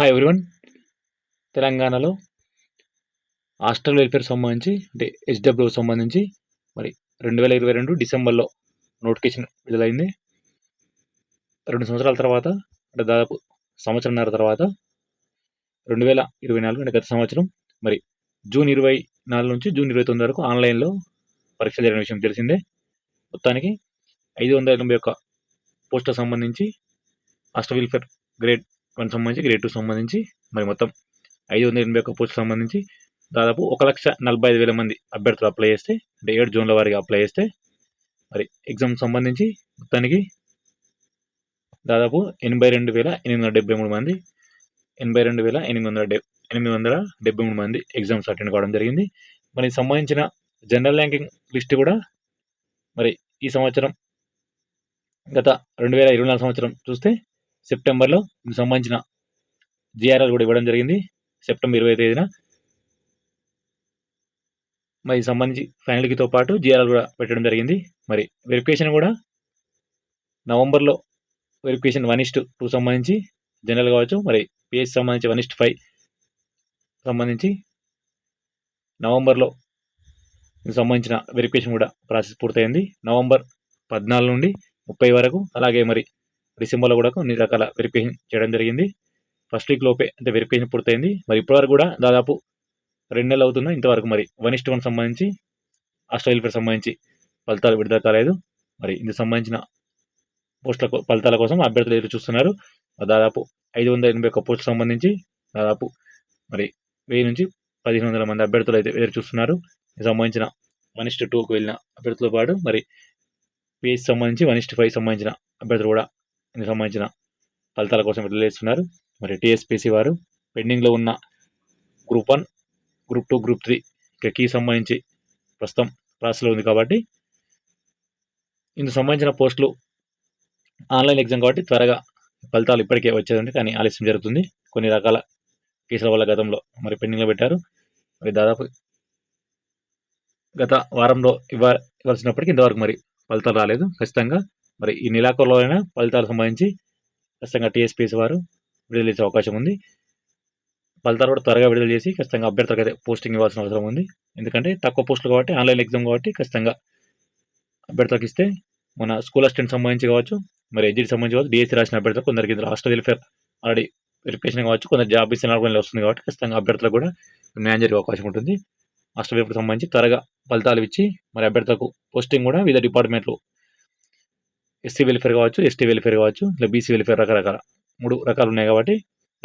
Hi everyone తెలంగాణలో hostel welfare సంబంధించి అంటే హెచ్డబ్ల్యూ సంబంధించి మరి రెండు వేల ఇరవై రెండు డిసెంబర్లో నోటిఫికేషన్ విడుదలైంది. రెండు సంవత్సరాల తర్వాత అంటే దాదాపు సంవత్సరంన్నర తర్వాత రెండు వేల ఇరవై నాలుగు అంటే గత సంవత్సరం మరి జూన్ ఇరవై నాలుగు నుంచి జూన్ ఇరవై తొమ్మిది వరకు ఆన్లైన్లో పరీక్షలు జరిగిన విషయం తెలిసిందే. మొత్తానికి ఐదు వందల ఎనభై ఒక్క పోస్టులకు సంబంధించి హాస్టల్ వెల్ఫేర్ గ్రేడ్ వన్ సంబంధించి గ్రేడ్ టూ సంబంధించి మరి మొత్తం ఐదు వందల ఎనభై ఒక్క పోస్టులకు సంబంధించి దాదాపు ఒక లక్ష నలభై ఐదు వేల మంది అభ్యర్థులు అప్లై చేస్తే అంటే ఏడు జూన్ల వారికి అప్లై చేస్తే మరి ఎగ్జామ్ సంబంధించి మొత్తానికి దాదాపు ఎనభై రెండు వేల ఎనిమిది వందల డెబ్బై మూడు మంది ఎనభై రెండు వేల ఎనిమిది వందల డె ఎనిమిది వందల డెబ్బై మూడు మంది ఎగ్జామ్స్ అటెండ్ కావడం జరిగింది. మరి సంబంధించిన జనరల్ ర్యాంకింగ్ లిస్ట్ కూడా మరి ఈ సంవత్సరం గత రెండు వేల ఇరవై నాలుగు సంవత్సరం చూస్తే సెప్టెంబర్లో దీనికి సంబంధించిన జిఆర్ఎల్ కూడా ఇవ్వడం జరిగింది. సెప్టెంబర్ ఇరవై తేదీన. మరి సంబంధించి ఫైనల్కితో పాటు జిఆర్ఎల్ కూడా పెట్టడం జరిగింది. మరి వెరిఫికేషన్ కూడా నవంబర్లో వెరిఫికేషన్ వన్ ఇస్ట్ టూ సంబంధించి జనరల్ కావచ్చు. మరి పిహెచ్ సంబంధించి వన్ ఇస్ట్ ఫైవ్ సంబంధించి నవంబర్లో సంబంధించిన వెరిఫికేషన్ కూడా ప్రాసెస్ పూర్తయింది. నవంబర్ పద్నాలుగు నుండి ముప్పై వరకు. అలాగే మరి డిసెంబర్లో కూడా కొన్ని రకాల వెరిఫికేషన్ చేయడం జరిగింది. ఫస్ట్ వీక్ లోపే అంటే వెరిఫికేషన్ పూర్తయింది. మరి ఇప్పటివరకు కూడా దాదాపు రెండు నెలలు అవుతున్నా ఇంతవరకు మరి వన్ ఇస్ట్ వన్ సంబంధించి ఆస్ట్రేలియా సంబంధించి ఫలితాలు విడుదల కాలేదు. మరి ఇందుకు సంబంధించిన పోస్టుల ఫలితాల కోసం అభ్యర్థులు ఎదురు చూస్తున్నారు. దాదాపు ఐదు వందల ఎనభై ఒక్క పోస్టులకు సంబంధించి దాదాపు మరి వెయ్యి నుంచి పదిహేను వందల మంది అభ్యర్థులు అయితే ఎదురు చూస్తున్నారు. సంబంధించిన వన్ ఇస్ట్ టూకు వెళ్ళిన అభ్యర్థులతో పాటు మరి పిహెచ్ సంబంధించి వన్ ఇస్ట్ ఫైవ్ సంబంధించిన అభ్యర్థులు కూడా సంబంధించిన ఫలితాల కోసం విడుదల చేస్తున్నారు. మరి టీఎస్పీసీ వారు పెండింగ్లో ఉన్న group one group two group three ఇక కీ సంబంధించి ప్రస్తుతం ప్రాసెస్లో ఉంది కాబట్టి ఇందుకు సంబంధించిన పోస్టులు ఆన్లైన్ ఎగ్జామ్ కాబట్టి త్వరగా ఫలితాలు ఇప్పటికే వచ్చేదండి కానీ ఆలస్యం జరుగుతుంది. కొన్ని రకాల కేసుల వల్ల గతంలో మరి పెండింగ్లో పెట్టారు. మరి దాదాపు గత వారంలో ఇవ్వ ఇవ్వాల్సినప్పటికీ ఇంతవరకు మరి ఫలితాలు రాలేదు. ఖచ్చితంగా మరి ఈ నెలాఖరులో అయినా ఫలితాలు సంబంధించి ఖచ్చితంగా టీఎస్పీఎస్ వారు విడుదల చేసే అవకాశం ఉంది. ఫలితాలు కూడా త్వరగా విడుదల చేసి ఖచ్చితంగా అభ్యర్థులకు అయితే పోస్టింగ్ ఇవ్వాల్సిన అవసరం ఉంది. ఎందుకంటే తక్కువ పోస్టులు కాబట్టి ఆన్లైన్ ఎగ్జామ్ కాబట్టి ఖచ్చితంగా అభ్యర్థులకు ఇస్తే మన స్కూల్ అసిస్టెంట్ సంబంధించి కావచ్చు మరి ఎడ్జికి సంబంధించి కావచ్చు డిఎస్సీ రాసిన అభ్యర్థులు కొందరికి హాస్టల్ వెల్ఫేర్ ఆల్రెడీ వెరిఫికేషన్ కావచ్చు కొందరు జాబ్ ఇచ్చిన వస్తుంది కాబట్టి ఖచ్చితంగా అభ్యర్థులకు కూడా న్యాయం జరిగే అవకాశం ఉంటుంది. హాస్టల్ వెల్ఫేర్ సంబంధించి త్వరగా ఫలితాలు ఇచ్చి మరి అభ్యర్థులకు పోస్టింగ్ కూడా వివిధ డిపార్ట్మెంట్లు ఎస్సీ వెల్ఫేర్ కావచ్చు ఎస్టీ వెల్ఫేర్ కావచ్చు ఇలా బీసీ వెల్ఫేర్ రకరకాల మూడు రకాలు ఉన్నాయి కాబట్టి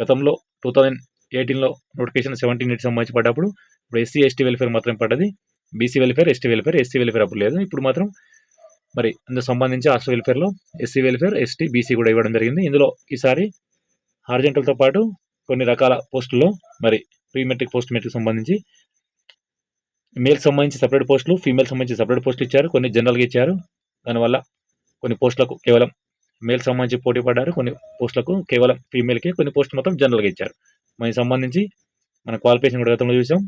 గతంలో టూ థౌజండ్ ఎయిటీన్లో నోటిఫికేషన్ సెవెంటీన్ ఎయిట్ సంబంధించి పడ్డప్పుడు ఇప్పుడు ఎస్సీ ఎస్టీ వెల్ఫేర్ మాత్రమే పడ్డది. BC welfare ST welfare SC welfare అప్పుడు లేదు. ఇప్పుడు మాత్రం మరి అందుకు సంబంధించి హాస్టల్ వెల్ఫేర్లో ఎస్సీ వెల్ఫేర్ ఎస్టీ బీసీ కూడా ఇవ్వడం జరిగింది. ఇందులో ఈసారి హార్జెంటల్తో పాటు కొన్ని రకాల పోస్టుల్లో మరి ప్రీ మెట్రిక్ పోస్ట్ మెట్రిక్ సంబంధించి మేల్ సంబంధించి సపరేట్ పోస్టులు ఫీమేల్ సంబంధించి సపరేట్ పోస్టులు ఇచ్చారు. కొన్ని జనరల్గా ఇచ్చారు. దానివల్ల కొన్ని పోస్టులకు కేవలం మేల్ సంబంధించి పోటీ పడ్డారు కొన్ని పోస్టులకు కేవలం ఫీమేల్కి కొన్ని పోస్టులు మొత్తం జనరల్గా ఇచ్చారు. మనకి సంబంధించి మన క్వాలిఫికేషన్ కూడా గతంలో చూసాం.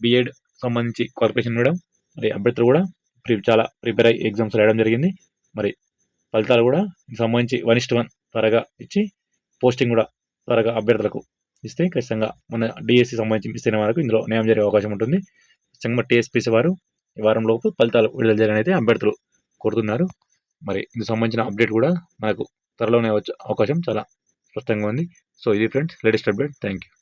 బీఎడ్ సంబంధించి క్వాలిఫికేషన్ కూడా మరి అభ్యర్థులు కూడా ప్రి చాలా ప్రిపేర్ అయ్యి ఎగ్జామ్స్ రాయడం జరిగింది. మరి ఫలితాలు కూడా సంబంధించి వన్ ఇస్ట్ వన్ త్వరగా ఇచ్చి పోస్టింగ్ కూడా త్వరగా అభ్యర్థులకు ఇస్తే ఖచ్చితంగా మన డిఎస్సి సంబంధించి మిస్ అయిన వారికి ఇందులో న్యాయం జరిగే అవకాశం ఉంటుంది. ఖచ్చితంగా టీఎస్పీసీ వారు ఈ వారం లోపు ఫలితాలు విడుదల చేయాలని అయితే అభ్యర్థులు కోరుతున్నారు. మరి ఇందుకు సంబంధించిన అప్డేట్ కూడా మనకు త్వరలోనే వచ్చే అవకాశం చాలా స్పష్టంగా ఉంది. సో ఇది friends latest update thank you